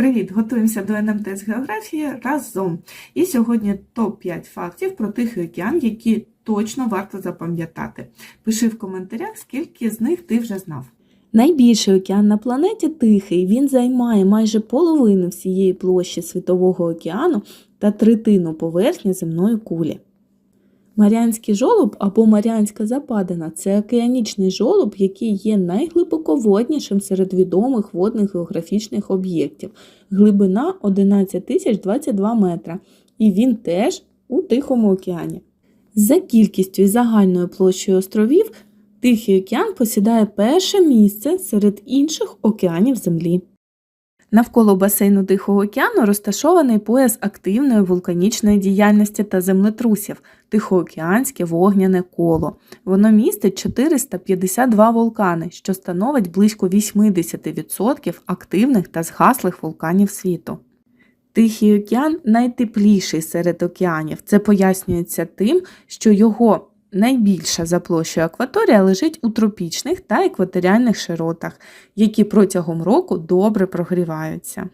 Привіт! Готуємося до НМТ з географії разом. І сьогодні топ-5 фактів про Тихий океан, які точно варто запам'ятати. Пиши в коментарях, скільки з них ти вже знав. Найбільший океан на планеті Тихий. Він займає майже половину всієї площі Світового океану та третину поверхні земної кулі. Маріанський жолоб або Маріанська западина це океанічний жолоб, який є найглибоководнішим серед відомих водних географічних об'єктів. Глибина 11 тисяч 22 метра. І він теж у Тихому океані. За кількістю і загальною площею островів Тихий океан посідає перше місце серед інших океанів Землі. Навколо басейну Тихого океану розташований пояс активної вулканічної діяльності та землетрусів Тихоокеанське вогняне коло. Воно містить 452 вулкани, що становить близько 80% активних та згаслих вулканів світу. Тихий океан найтепліший серед океанів. Це пояснюється тим, що його найбільша за площею акваторія лежить у тропічних та екваторіальних широтах, які протягом року добре прогріваються.